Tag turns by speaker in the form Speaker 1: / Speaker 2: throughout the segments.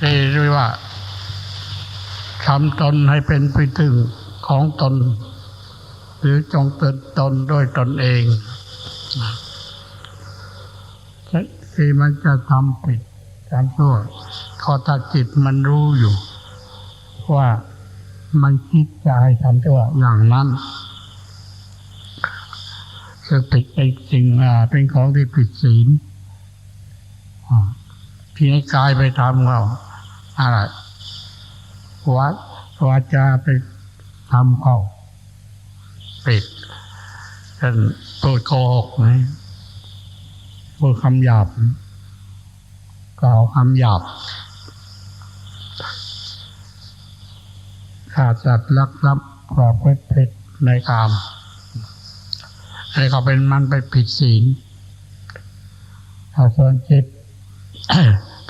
Speaker 1: ที่เรียกว่าทำตนให้เป็นไปถึงของตน หรือจงเตือนตนด้วยตนเองที่มันจะทำผิดทำชั่วขอถ้าจิตมันรู้อยู่ ว่ามันคิดจะให้ทำชั่วอย่างนั้นคือผิดไอ้สิ่งเป็นของที่ผิดศีลที่ให้กายไปทำเขา อะไรวัดวาจาไปทำเขาปิดเช่นพูดโกหกไหมพูดคำหยาบกล่าวคำหยาบขาดสัตว์ลักทรัพย์ประพฤติผิดในกามไอ้เขาเป็นมันไปผิดศีลถ้าส่วนจิต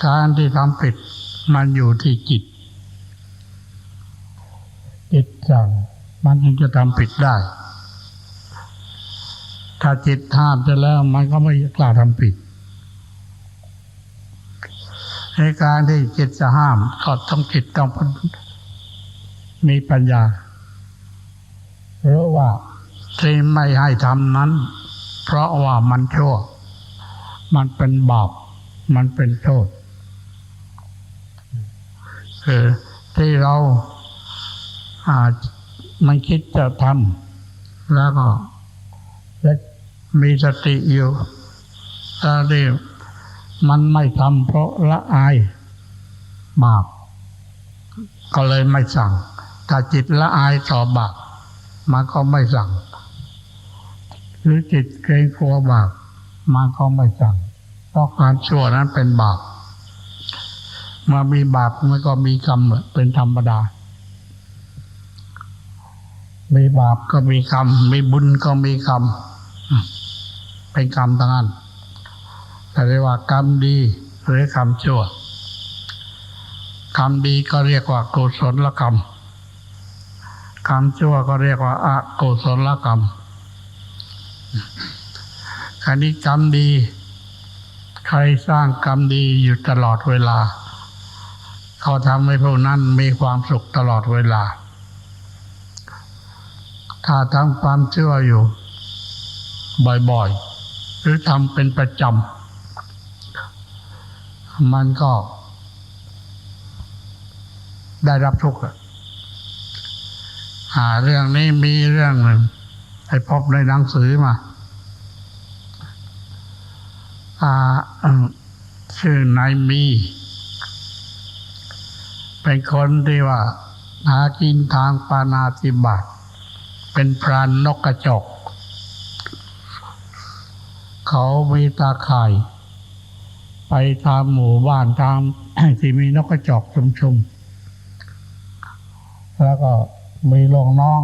Speaker 1: การที่ทำผิด มันอยู่ที่จิต จิตสั่งมันถึงจะทำผิดได้ ถ้าจิตห้ามจะแล้วมันก็ไม่กล้าทำผิด ในการที่จิตจะห้ามก็ต้องจิตต้องมีปัญญาเพรู้ว่าที่ไม่ให้ทำนั้น เพราะว่ามันชั่ว มันเป็นบาป มันเป็นโทษ ที่เราอาจมันคิดจะทำแล้วก็และมีสติอยู่แล้วที่มันไม่ทำเพราะละอายบาปก็เลยไม่สั่ง ถ้าจิตละอายต่อบาปมันก็ไม่สั่ง หรือจิตเกรงกลัวบาปมันก็ไม่สั่ง เพราะการชั่วนั้นเป็นบาป มื่อมีบาปมันก็มีกรรมเป็นธรรมดา มีบาปก็มีกรรม มีบุญก็มีกรรม เป็นกรรมทั้งนั้นแต่เรียกว่ากรรมดีหรือกรรมชั่ว กรรมดีก็เรียกว่ากุศลกรรม กรรมชั่วก็เรียกว่าอกุศลกรรมคราวนี้กรรมดี ใครสร้างกรรมดีอยู่ตลอดเวลา เขาทำให้พวกนั้นมีความสุขตลอดเวลา ถ้าทำความเชื่ออยู่ บ่อยๆ หรือทำเป็นประจำ มันก็ ได้รับทุกข์อะหาเรื่องนี้มีเรื่องหนึ่งให้พบในหนังสือมาอ่าชื่อนายมี เป็นคนที่ว่า หากินทางปานาติบาตเป็นพรานนกกระจอกเขามีตาข่าย ไปตามหมู่บ้านตามที่มีนกกระจอกชุมๆแล้วก็มีลงน้อง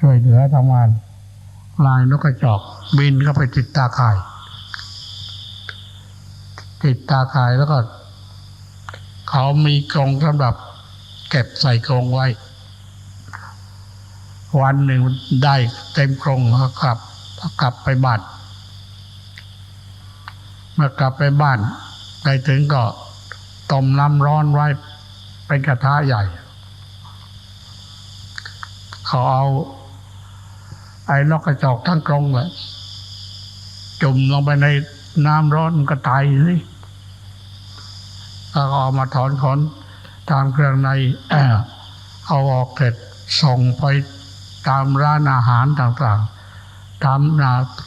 Speaker 1: ช่วยเหลือทำงานลายนกกระจอก บินเข้าไปติดตาข่าย ติดตาข่ายแล้วก็ เขามีกรงสำหรับ เก็บใส่กรงไว้ วันหนึ่งได้เต็มกรงก็กลับกลับไปบ้านเมื่อกลับไปบ้านไปถึงก็ต้มน้ำร้อนไว้เป็นกระทะใหญ่ เขาเอาไอ้นกกระจอกทั้งกรงเลยจุ่มลงไปในน้ำร้อนมันก็ตายสิ แล้วก็เอามาถอนขนตามเครื่องในเอาออกเสร็จส่งไปตามร้านอาหารต่างๆตาม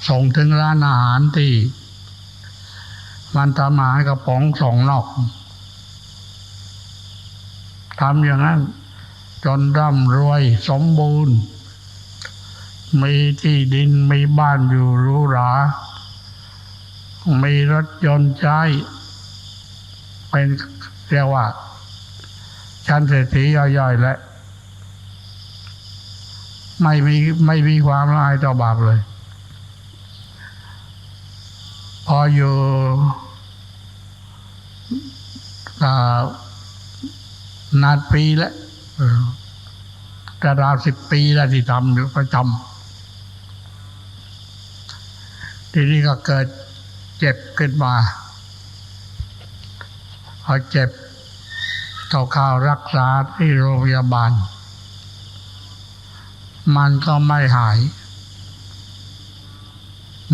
Speaker 1: ส่งถึงร้านอาหารที่ มันทำอาหารกระป๋องส่งนอกทำอย่างนั้น จนร่ำรวยสมบูรณ์ มีที่ดินมีบ้านอยู่หรูหรา มีรถยนต์ใช้ เป็นเรียกว่า ชั้นเศรษฐีย่อยๆและ ไม่มีไม่มีความละอายต่อบาปเลย พออยู่นานปีแล้วกระดาสิบปีแล้วที่ทำอยู่ประจำทีนี้ก็เกิดเจ็บขึ้นมา พอเจ็บต่อข้าวรักษาที่โรงพยาบาล มันก็ไม่หาย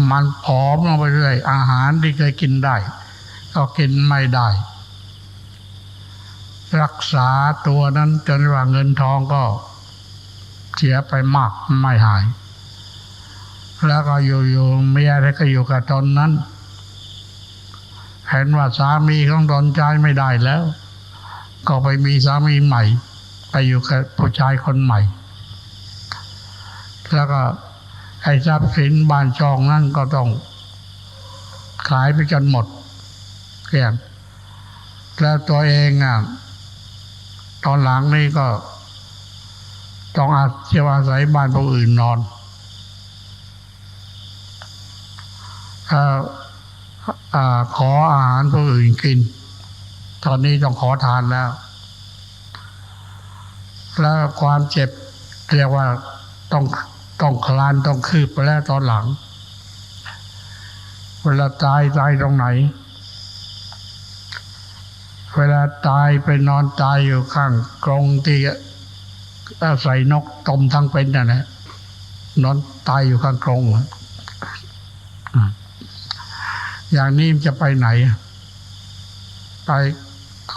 Speaker 1: มันผอมลงไปเรื่อย อาหารที่เคยกินได้ ก็กินไม่ได้ รักษาตัวนั้นจนว่าเงินทองก็เสียไปมากไม่หาย แล้วก็อยู่ๆเมียก็อยู่กับตนนั้น เห็นว่าสามีของตนใจไม่ได้แล้ว ก็ไปมีสามีใหม่ ไปอยู่กับผู้ชายคนใหม่ แล้วก็ไอ้ทรัพย์สินบ้านช่องนั่นก็ต้องขายไปจนหมดเกลี้ยงแล้วตัวเองอะตอนหลังนี่ก็ ต้องอาเชียอาศัยบ้านผู้อื่นนอนอ่ อขออาหารผู้อื่นกิน ตอนนี้ต้องขอทานแล้ว แล้วความเจ็บเรียกว่าต้องต้องคลานต้องคืบไปแล้วตอนหลัง เวลาตายตายตรงไหน เวลาตายไปนอนตายอยู่ข้างกรงที่อาศัยนกตมทั้งเป็นน่ะนะนอนตายอยู่ข้างกรงอะ อย่างนี้จะไปไหน ไป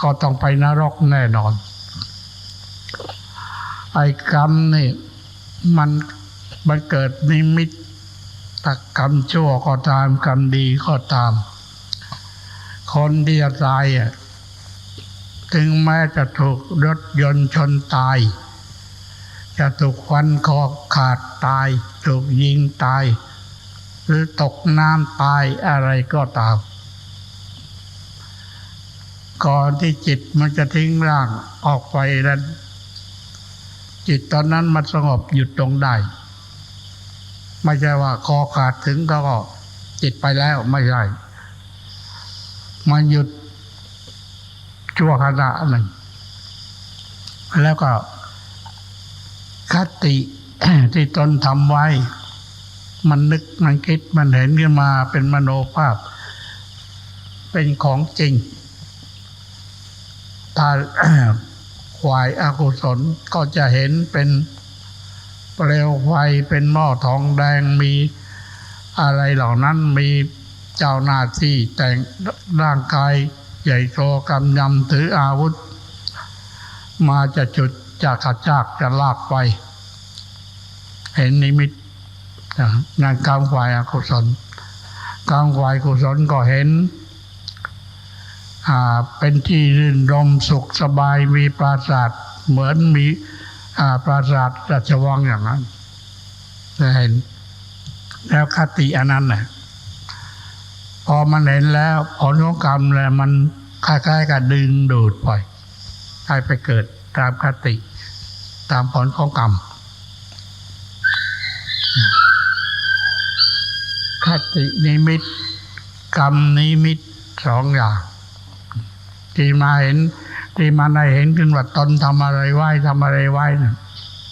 Speaker 1: ก็ต้องไปนรกแน่นอน ไอ้กรรมนี่มันมันเกิดนิมิตตกรรมชั่วก็ตามกรรมดีก็ตาม คนที่จะตายอะถึงแม้จะถูกรถยนต์ชนตาย จะถูกควันคอขาดตาย ถูกยิงตาย หรือตกน้ำตายอะไรก็ตาม ก่อนที่จิตมันจะทิ้งร่างออกไปนั้น จิตตอนนั้นมันสงบหยุดตรงได้ ไม่ใช่ว่าคอขาดถึงก็จิตไปแล้วไม่ใช่ มันหยุดชั่วขณะหนึ่ง แล้วก็คติที่ตนทำไว้ มันนึกมันคิดมันเห็นขึ้นมาเป็นมโนภาพ เป็นของจริงถ้าควายอากุศลก็จะเห็นเป็นเปลวไฟเป็นหม้อทองแดงมีอะไรเหล่านั้นมีเจ้าหน้าที่แต่งร่างกายใหญ่โตกำยำถืออาวุธ มาจะจุดจะขัดจากจะลากไป เห็นนิมิต นะงานกรรมฝ่ายอกุศลกรรมฝ่ายกุศลก็เห็นเป็นที่รื่นรมสุขสบายมีปราสาทเหมือนมีปราสาทราชวังอย่างนั้นจะเห็น แล้วคติอันนั้นน่ะพอมันเห็นแล้วผลของกรรมแล้วมันคล้ายๆกับดึงดูดไปให้ไปเกิดตามคติ ตามผลของกรรม คตินิมิต กรรมนิมิตสองอย่างที่มาเห็นที่มาได้เห็นขึ้นว่าตนทำอะไรไหว้ทำอะไรไหว้นะ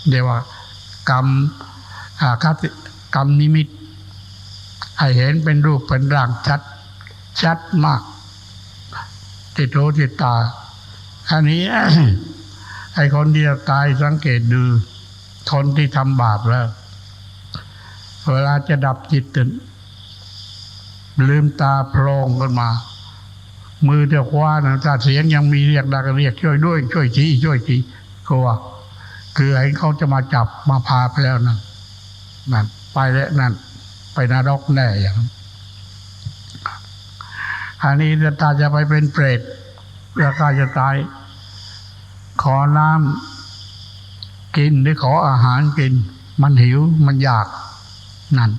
Speaker 1: เดี๋ยวว่ากรรมคติกรรมนิมิตให้เห็นเป็นรูปเป็นร่างชัด ชัดมาก ติดหูติดตา อันนี้ไอ้คนที่ตายสังเกตดูคนที่ทำบาปแล้ว เวลาจะดับจิตตื่น ลืมตาโพลงขึ้นมา มือจะคว้านะถ้าเสียงยังมีเรียกดักเรียกช่วยด้วย ช่วยทีช่วยทีกลัวคือให้เขาจะมาจับมาพาไปแล้วนั่นนั่นไปแล้วนั่น ไปนรกแน่อย่างอันนี้ตาจะไปเป็นเปรตแล้วก็จะตาย ขอน้ำกินหรือขออาหารกิน มันหิวมันอยากนั่น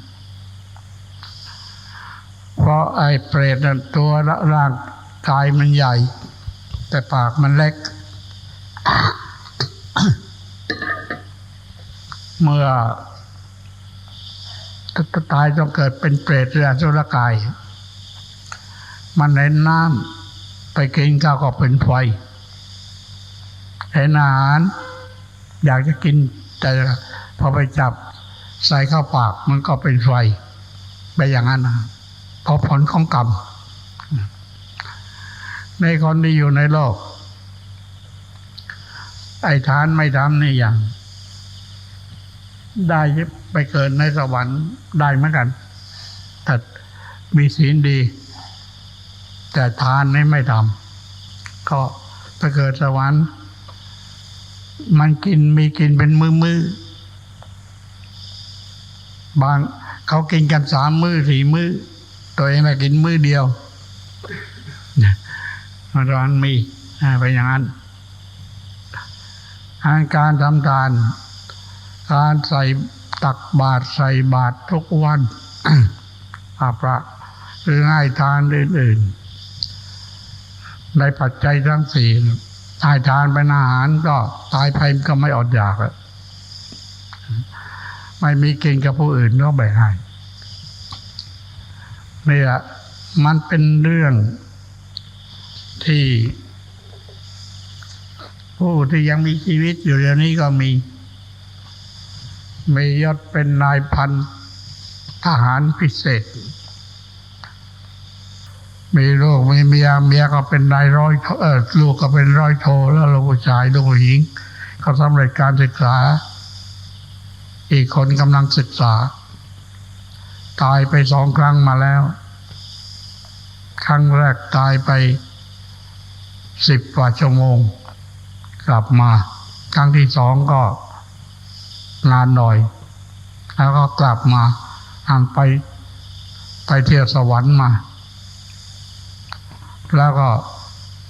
Speaker 1: เพราะไอ้เปรตนั้นตัวร่างกายมันใหญ่ แต่ปากมันเล็ก เมื่อตายต้องเกิดเป็นเปรตเรือสุรกาย มันเห็นน้ำไปกินข้าวก็เป็นไฟเห็นอาหาร อยากจะกินแต่พอไปจับใส่เข้าปากมันก็เป็นไฟไปอย่างนั้นนะ เพราะผลของกรรม ในคนที่อยู่ในโลก ไอ้ทานไม่ทำนี่อย่าง ได้ไปเกิดในสวรรค์ได้เหมือนกันแต่มีศีลดี แต่ทานนี่ไม่ทำก็ไปเกิดสวรรค์ มันกินมีกินเป็นมือมือบางเขากินกันสามมือสี่มือ ตัวเองน่ะกินมือเดียวร้อนมีไปอย่างนั้นอาการทำทาน การใส่ตักบาตรใส่บาตรทุกวันอาพระหรือให้ทานอื่นๆในปัจจัยทั้งสี่ให้ทานเป็นอาหารก็ตายไปก็ไม่อดอยากอะไม่มีกินกับผู้อื่นก็แบ่งให้ นี่แหละมันเป็นเรื่องที่ ผู้ที่ยังมีชีวิตอยู่เดี๋ยวนี้ก็มี มียศเป็นนายพันทหารพิเศษ มีลูกมีเมียเมียก็เป็นนายร้อยเออลูกก็เป็นร้อยโทแล้วลูกผู้ชายลูกผู้หญิงก็สำเร็จการศึกษา อีกคนกำลังศึกษา ตายไปสองครั้งมาแล้ว ครั้งแรกตายไปสิบกว่าชั่วโมง กลับมา ครั้งที่สองก็นานหน่อย แล้วก็กลับมาอ่านไปไปเที่ยวสวรรค์มา แล้วก็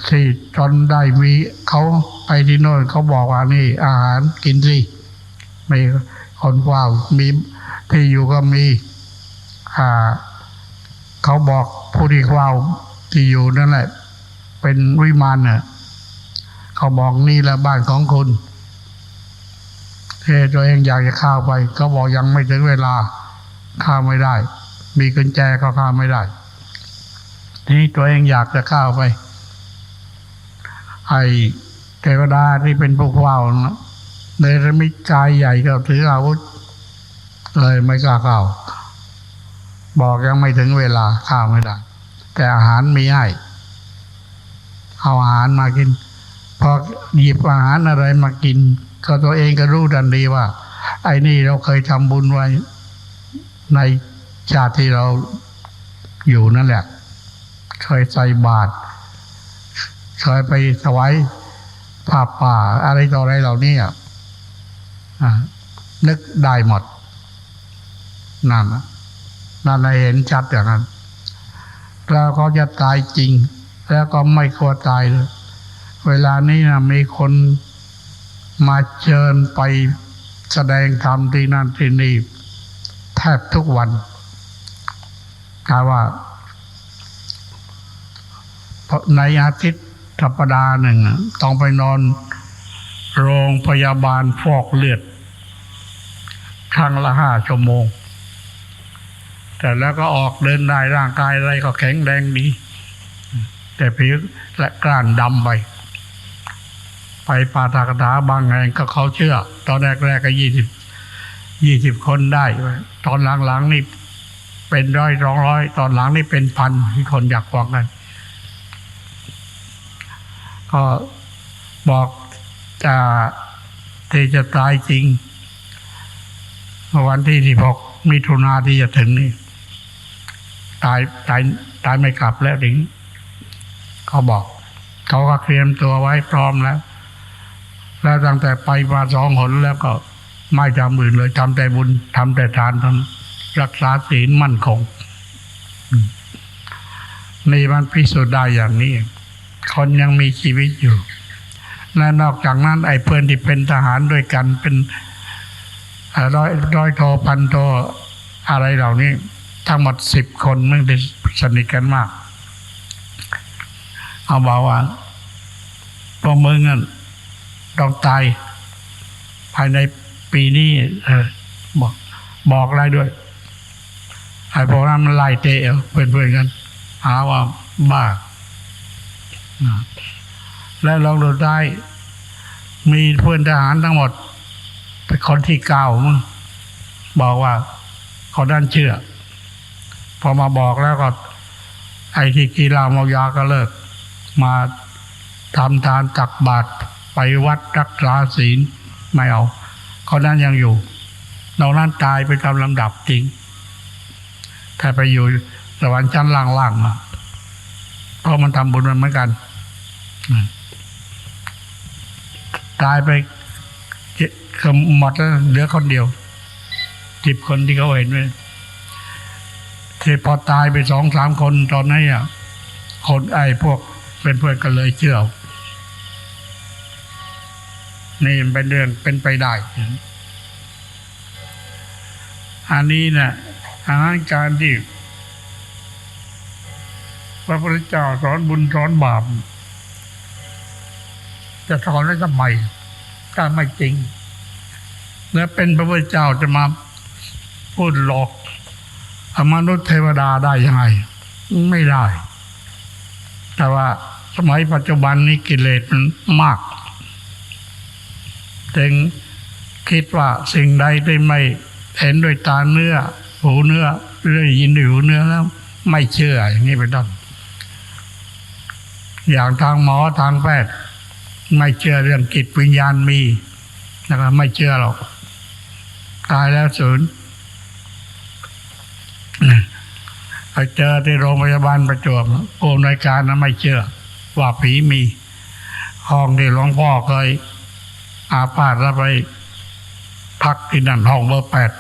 Speaker 1: ที่จนได้มีเขาไปที่โน่นเขาบอกว่านี่ อาหารกินสิมีคนว่ามีที่อยู่ก็มี เขาบอกผู้ที่ว่าที่อยู่นั่นแหละ เป็นวิมานเนี่ยเขาบอกนี่แหละบ้านของคุณเฮ้ตัวเองอยากจะข้าวไป เขาบอกยังไม่ถึงเวลาข้าวไม่ได้ มีกุญแจก็ข้าวไม่ได้ทีนี้ตัวเองอยากจะข้าวไปไอ้เทวดาที่เป็นพวกว่าวนะเนรมิตกายใหญ่ก็ถืออาวุธเลยไม่กล้าเข้า บอกยังไม่ถึงเวลาข้าวไม่ได้ แต่อาหารมีให้เอาอาหารมากิน พอหยิบอาหารอะไรมากิน ก็ตัวเองก็รู้ทันทีว่า ไอ้นี่เราเคยทำบุญไว้ ในชาติที่เราอยู่นั่นแหละ เคยใส่บาตรเคยไปถวายผ้าป่า อะไรต่ออะไรเหล่านี้อะนึกได้หมดนั่นนะ นั่นนเห็นชัดอย่างนั้นแล้วเขาจะตายจริง แล้วก็ไม่กลัวตายเลยเวลานี้นะมีคนมาเชิญไปแสดงธรรมที่นั่นที่นี่แทบทุกวันกาว่าในอาทิตย์สัปดาห์หนึ่งต้องไปนอนโรงพยาบาลฟอกเลือดครั้งละห้าชั่วโมง แต่แล้วก็ออกเดินได้ร่างกายอะไรก็แข็งแรงดี แต่ผิวและกล้านดำไป ไปปาตากถาบางแห่งก็เขาเชื่อ ตอนแรกๆก็ยี่สิบยี่สิบคนได้ ตอนหลังๆนี่เป็นร้อยสองร้อย ตอนหลังนี่เป็นพันที่คนอยากฟังกัน ก็บอกจะที่จะตายจริง วันที่สิบหกมิถุนาที่จะถึงนี่ ตายตายตายไม่กลับแล้วถึงเขาบอก เขาก็เตรียมตัวไว้พร้อมแล้ว แล้วตั้งแต่ไปมาสองหนแล้วก็ไม่ทำอื่นเลยทำแต่บุญทำแต่ทานทำรักษาศีลมั่นคงนี่มันพิสูจน์ได้อย่างนี้ คนยังมีชีวิตอยู่และนอกจากนั้น ไอ้เพื่อนที่เป็นทหารด้วยกันเป็นร้อยร้อยโทพันโทอะไรเหล่านี้ ทั้งหมดสิบคนมึงได้สนิทกันมาก เอาบอกว่าพวกมึงอะต้องตาย ภายในปีนี้เออบอกบอกอะไรด้วยไอ้พวกนั้นมันไล่เตะเพื่อนเพื่อนๆกันหาว่าบ้าแล้วลองดูได้ มีเพื่อนทหารทั้งหมดเป็นคนที่เก้ามึงบอกว่าคนนั้านเชื่อ พอมาบอกแล้วก็ไอ้ที่กีฬาเมายาก็เลิก มาทำทานตักบาตรไปวัดรักษาศีลไม่เอาคนนั้นยังอยู่นอกนั้นตายไปตามลำดับจริง ถ้าไปอยู่สวรรค์ชั้นล่างๆอะเพราะมันทำบุญมันเหมือนกันตายไปหมดแล้วเหลือคนเดียวสิบคนที่เขาเห็นไหม ที่พอตายไปสองสามคนตอนนั้นอะคนไอ้พวกเป็นเพื่อนกันเลยเชื่อนี่เป็นเรื่องเป็นไปได้ อันนี้นะอาหารการที่พระพุทธเจ้าสอนบุญสอนบาป จะสอนได้ทำไมถ้าไม่จริง แล้วเป็นพระพุทธเจ้าจะมาพูดหลอก มนุษย์เทวดาได้ยังไง ไม่ได้ แต่ว่าสมัยปัจจุบันนี้กิเลสมันมากจึงคิดว่าสิ่งใดที่ไม่เห็นด้วยตาเนื้อ หูเนื้อหรือได้ยินด้วยหูเนื้อแล้ว ไม่เชื่ออย่างนี้เป็นต้นอย่างทางหมอทางแพทย์ไม่เชื่อเรื่องจิตวิญญาณมีนะครับไม่เชื่อหรอก ตายแล้วศูนย์ ไปเจอที่โรงพยาบาลประจวบผู้อำนวยการนะไม่เชื่อ ว่าผีมี ห้องที่หลวงพ่อเคยอาพาธแล้วไปพักที่นั่นห้องเบอร์แปด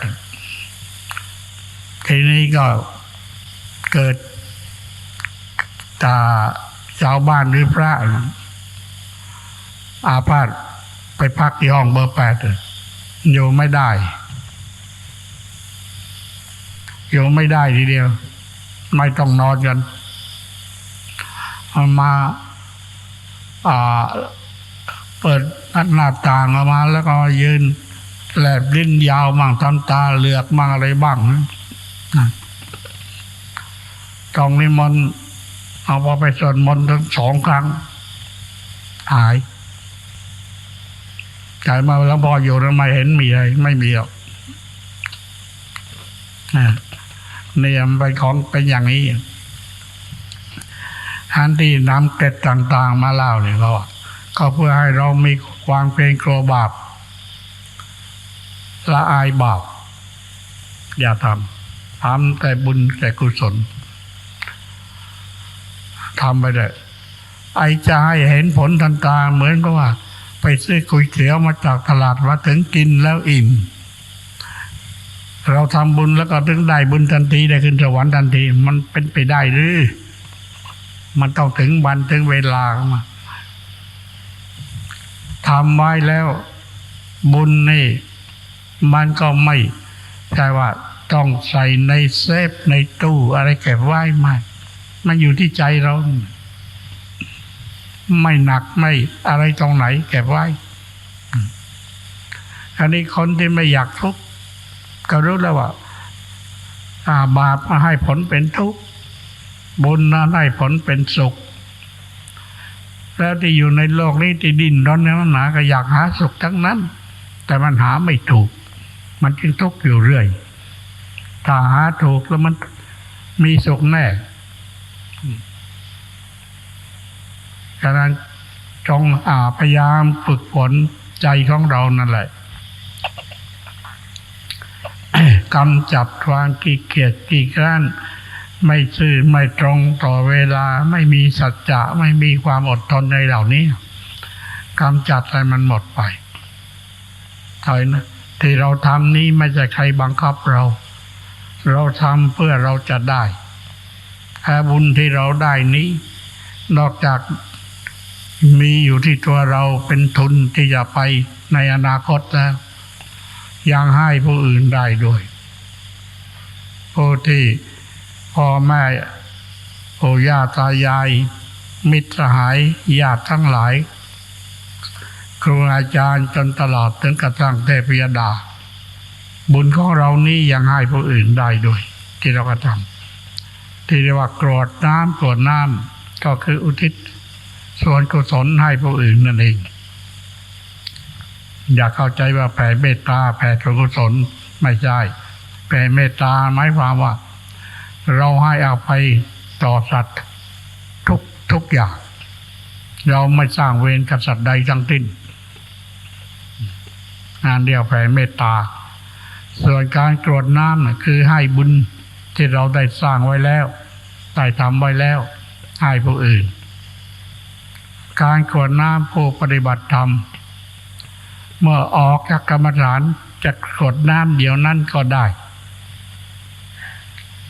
Speaker 1: ทีนี้ก็เกิดตาชาวบ้านหรือพระอาพาธไปพักที่ห้องเบอร์แปดอยู่ไม่ได้ อยู่ไม่ได้ทีเดียว ไม่ต้องนอนกันมาอ่าเปิดหน้าต่างออกมา แล้วก็ยืนแหลบลิ้นยาวมั่งทำตาเหลือกมั่งอะไรบ้างนะตรงนี้มนต์เอาพอไปสวดมนต์ทั้งสองครั้ง หายจ่ายมาแล้วพออยู่ทำไมเห็นมีอะไร ไม่มีหรอกนะ เนี่ยมเป็นของเป็นอย่างนี้อันที่นำเกร็ดต่าง ๆ มาเล่าเนี่ยก็ก็เพื่อให้เรามีความเกรงกลัวบาปละอายบาปอย่าทำทำแต่บุญแต่กุศลทำไปเลยไอ้จะให้เห็นผลทันตาเหมือนกับว่า ไปซื้อก๋วยเตี๋ยวมาจากตลาดมาถึงกินแล้วอิ่ม เราทำบุญแล้วก็ถึงได้บุญทันทีได้ขึ้นสวรรค์ทันที มันเป็นไปได้หรือ มันต้องถึงวันถึงเวลาของมาทำไว้แล้ว บุญนี่ มันก็ไม่ใช่ว่าต้องใส่ในเซฟในตู้อะไรเก็บไว้ไม่มันอยู่ที่ใจเรา ไม่หนักไม่อะไรตรงไหน เก็บไว้อันนี้คนที่ไม่อยากทุกข์ ก็รู้แล้วว่าอาบาปให้ผลเป็นทุกข์บุญนั้นให้ผลเป็นสุข แล้วที่อยู่ในโลกนี้ที่ดินร้อนเนี่ยมันหนาก็อยากหาสุขทั้งนั้น แต่มันหาไม่ถูก มันจึงทุกข์อยู่เรื่อย ถ้าหาถูกแล้วมันมีสุขแน่ฉะนั้นจงอาพยายามฝึกฝนใจของเรานั่นแหละ กำจัดความขี้เกียจขี้คร้านไม่ซื่อไม่ตรงต่อเวลาไม่มีสัจจะไม่มีความอดทนในเหล่านี้กำจัดให้มันหมดไปถอยนะที่เราทำนี้ไม่ใช่ใครบังคับเรา เราทำเพื่อเราจะได้แค่บุญที่เราได้นี้ นอกจากมีอยู่ที่ตัวเราเป็นทุนที่จะไปในอนาคตแล้วยังให้ผู้อื่นได้ด้วย ผู้ที่พ่อแม่ปู่ย่าตายาย มิตรสหายญาติทั้งหลาย ครูอาจารย์จนตลอดถึงกระทั่งเทพยดา บุญของเรานี้ยังให้ผู้อื่นได้ด้วย ที่เรากระทำที่เรียกว่ากรวดน้ำกรวดน้ำก็คืออุทิศ ส่วนกุศลให้ผู้อื่นนั่นเอง อย่าเข้าใจว่าแผ่เมตตาแผ่กุศลไม่ใช่ แผ่เมตตาหมายความว่า เราให้อภัยต่อสัตว์ทุกทุกอย่าง เราไม่สร้างเวรกับสัตว์ใดทั้งสิ้นงานเดียวแผ่เมตตา ส่วนการกรวดน้ำคือให้บุญที่เราได้สร้างไว้แล้วได้ทำไว้แล้ว ให้ผู้อื่น การกรวดน้ำผู้ปฏิบัติธรรมเมื่อออกจากกรรมฐานจะกรวดน้ำเดียวนั้นก็ได้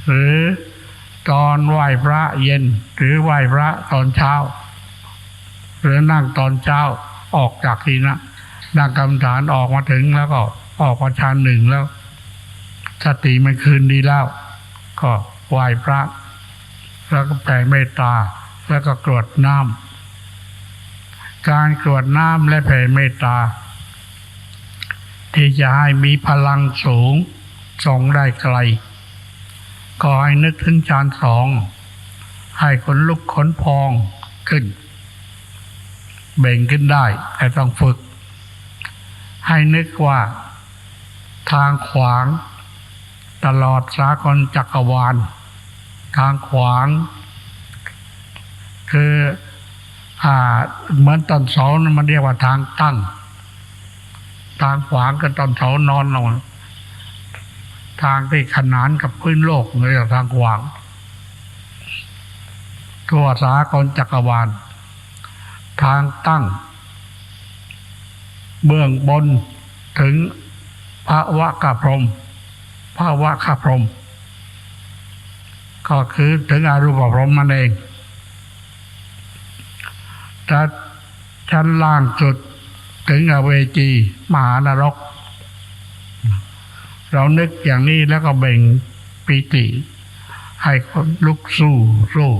Speaker 1: หรือตอนไหว้พระเย็น หรือไหว้พระตอนเช้า หรือนั่งตอนเช้าออกจากที่นะนั่งกรรมฐานออกมาถึงแล้วก็ออกมาชานหนึ่งแล้ว สติมันคืนดีแล้ว ก็ไหว้พระ แล้วก็แผ่เมตตา แล้วก็กรวดน้ำการกรวดน้ำและแผ่เมตตา ที่จะให้มีพลังสูงส่งได้ไกล ก็ให้นึกถึงฌานสอง ให้ขนลุกขนพองขึ้น เบ่งขึ้นได้ แต่ต้องฝึก ให้นึกว่า ทางขวาง ตลอดสากลจักรวาล ทางขวาง คืออ่าเหมือนต้นเสานะมันเรียกว่าทางตั้ง ทางขวางกับต้นเสานอนลง ทางที่ขนานกับพื้นโลกเรียกทางขวางทั่วสากลจักรวาล ทางตั้ง เบื้องบนถึงพระวะกะพรมพระวะคพรม ก็คือถึงอารูปพรมมันเองถ้าชั้นล่างสุดถึงอเวจี มหานรก เรานึกอย่างนี้แล้วก็เบ่งปิติ ให้คนลุกสู้สู้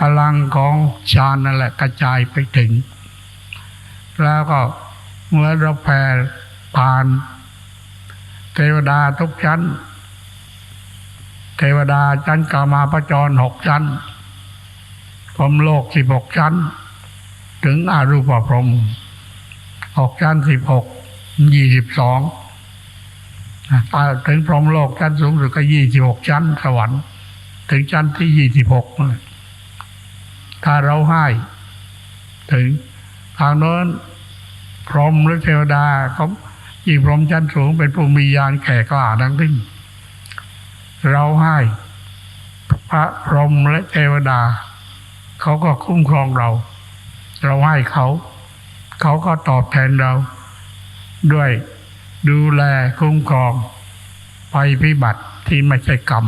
Speaker 1: พลังของฌานนั่นแหละกระจายไปถึง แล้วก็เมื่อเราแผ่ผ่าน เทวดาทุกชั้น เทวดาชั้นกามาประจรหกชั้นพรมโลกสิบหกชั้น ถึงอารูปพรหมหกชั้นสิบหกยี่สิบสอง ถึงพรหมโลกชั้นสูงสุดก็ยี่สิบหกชั้นสวรรค์ถึงชั้นที่ยี่สิบหกถ้าเราให้ ถึงทางโน้นพรหมหรือเทวดาเขายิ่งพรหมชั้นสูงเป็นผู้มีญาณแก่กล้าดังทิ้งเราให้ พระพรหมและเทวดา เขาก็คุ้มครองเรา เราให้เขา เขาก็ตอบแทนเราด้วย ดูแลคุ้มครองภัยพิบัติที่ไม่ใช่กรรม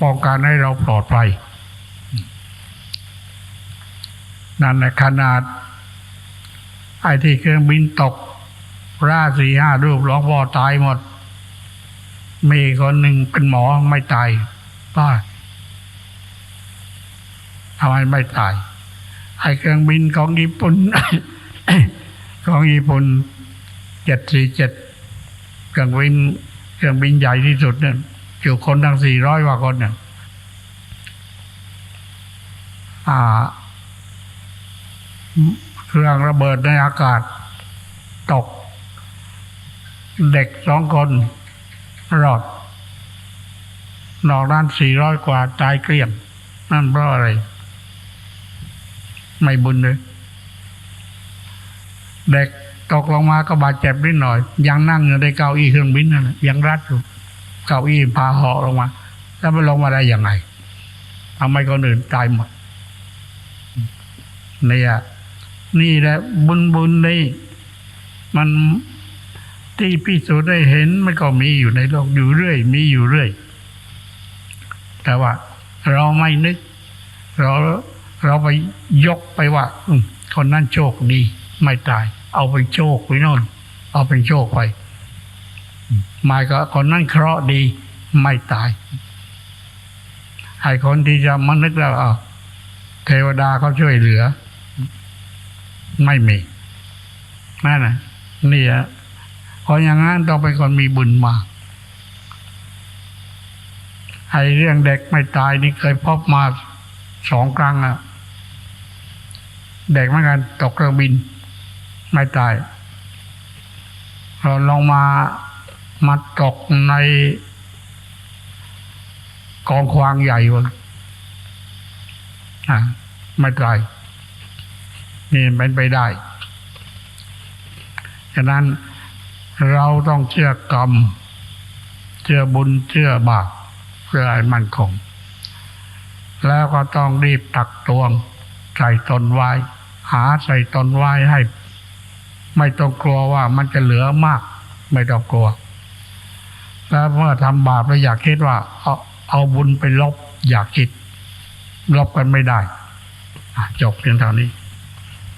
Speaker 1: ป้องกันให้เราปลอดภัยนั่นแหละขนาด ไอ้ที่เครื่องบินตก ราสีห้ารูปหลวงพ่อตายหมด มีคนหนึ่งเป็นหมอไม่ตายป้าทำไมไม่ตาย ไอ้เครื่องบินของญี่ปุ่น ของญี่ปุ่น เจ็ดสี่เจ็ดเครื่องบินเครื่องบินใหญ่ที่สุดเนี่ยอยู่คนทั้งสี่ร้อยกว่าคนเนี่ยอ่า เครื่องระเบิดในอากาศ ตก เด็กสองคนรอดนอกนั้นสี่ร้อยกว่าตายเกลี้ยง นั่นเพราะอะไร ไม่บุญเลย เด็ก ตกลงมาก็บาดเจ็บนิดหน่อย ยังนั่งอยู่ในเก้าอี้เครื่องบินนั่นแหละยังรัดอยู่เก้าอี้พาเหาะลงมา แล้วมันลงมาได้ยังไงทำไมคนอื่นตายหมดเนี่ยนี่แหละบุญบุญนี่มันที่พิสูจน์ได้เห็นมันก็มีอยู่ในโลกอยู่เรื่อย มีอยู่เรื่อย แต่ว่า เราไม่นึก เราเราไปยกไปว่าคนนั้นโชคดี ไม่ตาย เอาไปโชคไปโน่น เอาเป็นโชคไปหมายก็คนนั้นเคราะห์ดีไม่ตายไอ้คนที่จะมานึกแล้วอะเทวดาเขาช่วยเหลือ ไม่มีนั่นนะนี่อะพราะอย่างนั้นต้องเป็นคนมีบุญมาไอ้เรื่องเด็กไม่ตายนี่เคยพบมาสองครั้งอะเด็กเหมือนกันตกเครื่องบิน ไม่ตายเราลองมามาตกในกองควางใหญ่วะไม่ตายนี่เป็นไปได้ฉะนั้นเราต้องเชื่อกรรม เชื่อบุญเชื่อบาปเพื่อให้มั่นคง แล้วก็ต้องรีบตักตวงใส่ตนไว้ หาใส่ตนไว้ให้ ไม่ต้องกลัวว่ามันจะเหลือมาก ไม่ต้องกลัว แล้วเมื่อทำบาปแล้วอยากคิดว่า เอาเอาบุญไปลบ อยากคิด ลบกันไม่ได้จบเพียงเท่านี้